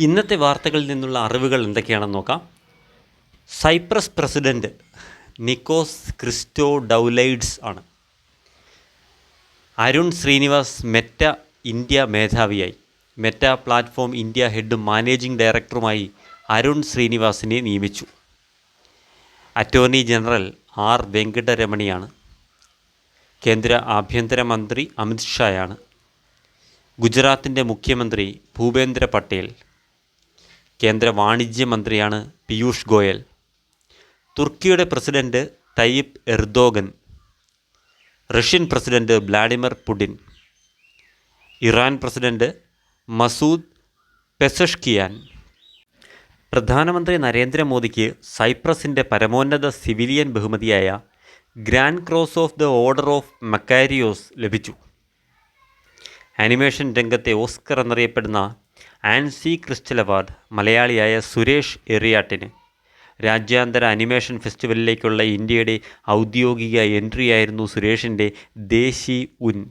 ഇന്നത്തെ വാർത്തകളിൽ നിന്നുള്ള അറിവുകൾ എന്തൊക്കെയാണെന്ന് നോക്കാം. Cyprus president Nikos Christodoulides ആണ്. അരുൺ ശ്രീനിവാസ് മെറ്റ ഇന്ത്യ മേധാവിയായി. Meta platform India head managing ഡയറക്ടറുമായി Arun ശ്രീനിവാസിനെ നിയമിച്ചു. അറ്റോർണി ജനറൽ ആർ വെങ്കടരമണിയാണ്. കേന്ദ്ര ആഭ്യന്തരമന്ത്രി അമിത് ഷായാണ്. ഗുജറാത്തിന്റെ മുഖ്യമന്ത്രി ഭൂപേന്ദ്ര പട്ടേൽ. കേന്ദ്ര വാണിജ്യ മന്ത്രിയാണ് പീയൂഷ് ഗോയൽ. തുർക്കിയുടെ president Tayyip Erdogan. Russian president Vladimir Putin. Iran president Masoud Pezeshkian. പ്രധാനമന്ത്രി നരേന്ദ്രമോദിക്ക് സൈപ്രസിന്റെ പരമോന്നത സിവിലിയൻ ബഹുമതിയായ grand cross of the order of Makarios ലഭിച്ചു. ആനിമേഷൻ രംഗത്തെ ഓസ്കർ എന്നറിയപ്പെടുന്ന ആൻസി ക്രിസ്റ്റൽ അവാർഡ് മലയാളിയായ സുരേഷ് എറിയാട്ടിന്. രാജ്യാന്തര അനിമേഷൻ ഫെസ്റ്റിവലിലേക്കുള്ള ഇന്ത്യയുടെ ഔദ്യോഗിക എൻട്രിയായിരുന്നു സുരേഷിന്റെ ദേശി ഉൻ.